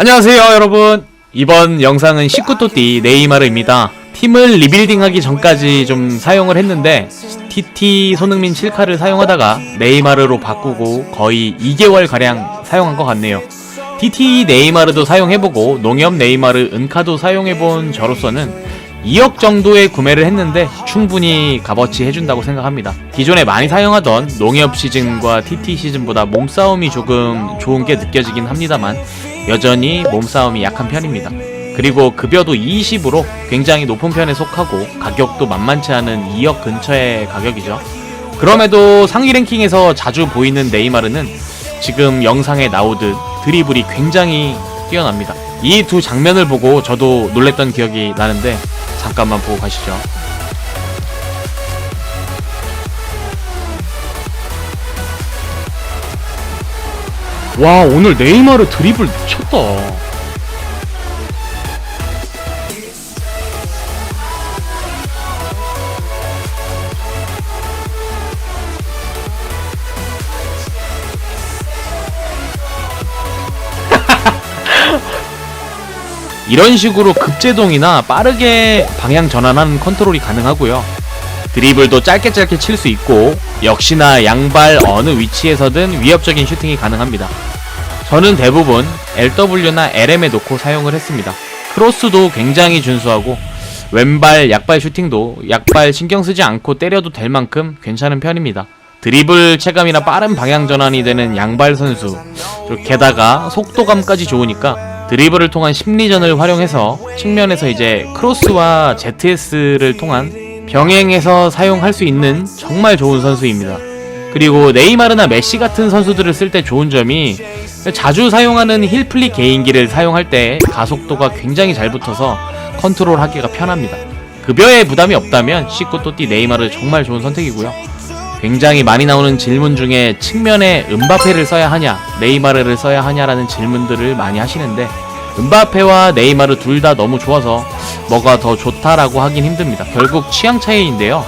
안녕하세요 여러분. 이번 영상은 19토띠 네이마르입니다. 팀을 리빌딩하기 전까지 좀 사용을 했는데 TT 손흥민 7카를 사용하다가 네이마르로 바꾸고 거의 2개월가량 사용한 것 같네요. TT 네이마르도 사용해보고 농협 네이마르 은카도 사용해본 저로서는 2억 정도의 구매를 했는데 충분히 값어치 해준다고 생각합니다. 기존에 많이 사용하던 농협 시즌과 TT 시즌보다 몸싸움이 조금 좋은 게 느껴지긴 합니다만 여전히 몸싸움이 약한 편입니다. 그리고 급여도 20으로 굉장히 높은 편에 속하고 가격도 만만치 않은 2억 근처의 가격이죠. 그럼에도 상위 랭킹에서 자주 보이는 네이마르는 지금 영상에 나오듯 드리블이 굉장히 뛰어납니다. 이 두 장면을 보고 저도 놀랬던 기억이 나는데 잠깐만 보고 가시죠. 와 오늘 네이마르 드리블 미쳤다. 이런 식으로 급제동이나 빠르게 방향 전환하는 컨트롤이 가능하고요. 드리블도 짧게 짧게 칠 수 있고 역시나 양발 어느 위치에서든 위협적인 슈팅이 가능합니다. 저는 대부분 LW나 LM에 놓고 사용을 했습니다. 크로스도 굉장히 준수하고 왼발 약발 슈팅도 약발 신경 쓰지 않고 때려도 될 만큼 괜찮은 편입니다. 드리블 체감이나 빠른 방향 전환이 되는 양발 선수 게다가 속도감까지 좋으니까 드리블을 통한 심리전을 활용해서 측면에서 이제 크로스와 ZS를 통한 병행해서 사용할 수 있는 정말 좋은 선수입니다. 그리고 네이마르나 메시 같은 선수들을 쓸 때 좋은 점이 자주 사용하는 힐플릭 개인기를 사용할 때 가속도가 굉장히 잘 붙어서 컨트롤 하기가 편합니다. 급여에 부담이 없다면 시코토띠 네이마르 정말 좋은 선택이고요. 굉장히 많이 나오는 질문 중에 측면에 은바페를 써야 하냐, 네이마르를 써야 하냐라는 질문들을 많이 하시는데 은바페와 네이마르 둘 다 너무 좋아서 뭐가 더 좋다라고 하긴 힘듭니다. 결국 취향 차이인데요.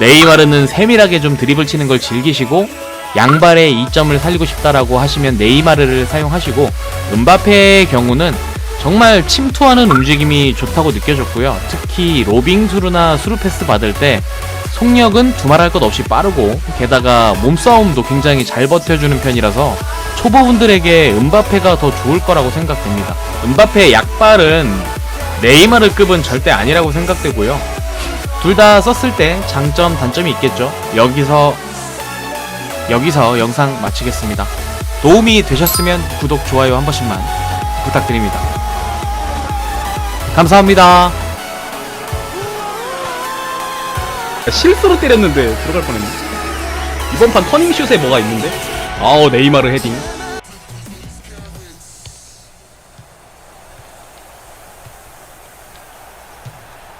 네이마르는 세밀하게 좀 드리블 치는 걸 즐기시고 양발의 이점을 살리고 싶다라고 하시면 네이마르를 사용하시고 은바페의 경우는 정말 침투하는 움직임이 좋다고 느껴졌고요. 특히 로빙 수루나 수루 패스 받을 때 속력은 두말할 것 없이 빠르고 게다가 몸싸움도 굉장히 잘 버텨주는 편이라서 초보분들에게 은바페가 더 좋을 거라고 생각됩니다. 은바페의 약발은 네이마르급은 절대 아니라고 생각되고요. 둘 다 썼을 때 장점 단점이 있겠죠. 여기서 여기서 영상 마치겠습니다. 도움이 되셨으면 구독 좋아요 한 번씩만 부탁드립니다. 감사합니다. 실수로 때렸는데 들어갈 뻔했네. 이번 판 터닝 슛에 뭐가 있는데? 아우 네이마르 헤딩.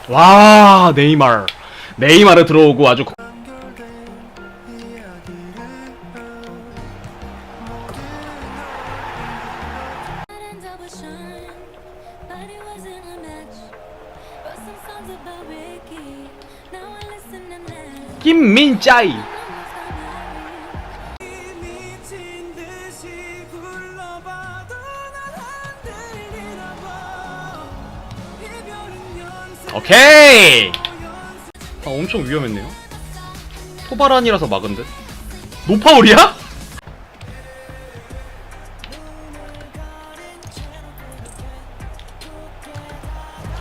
와 네이마르. 네이마르 들어오고 아주 and double shine, but it wasn't a match. Wrote some songs about Ricky. Now I listen and laugh. 김민 짜이. 미친 듯이 굴러봐도 난안 들리나 이별은 연습 오케이. 아 엄청 위험했네요. 토바란이라서 막은 듯. 노파울이야?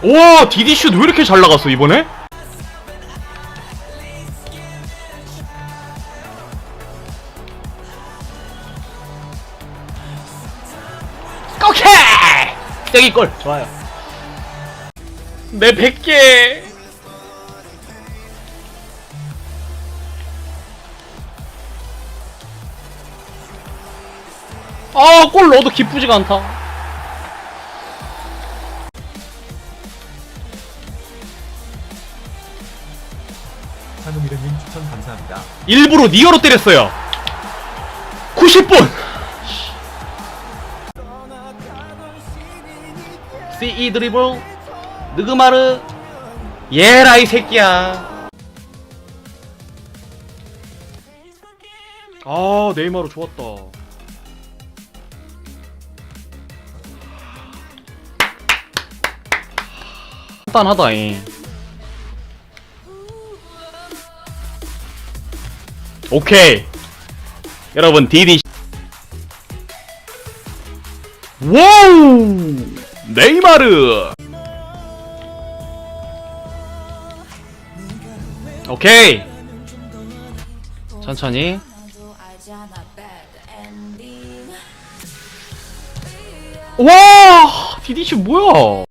와 디디슛 왜 이렇게 잘 나갔어 이번에? 오케이! 세기 골 좋아요. 내 100개. 아, 골 넣어도 기쁘지가 않다. 황우미련님 추천 감사합니다. 일부러 니어로 때렸어요. 90분. CE 드리블 느그마르 예라 이 새끼야. 아 네이마르 좋았다. 단하다잉. 오케이. 여러분 디디 와우! 네이마르! 오케이. 천천히. 와! 디디씨 뭐야?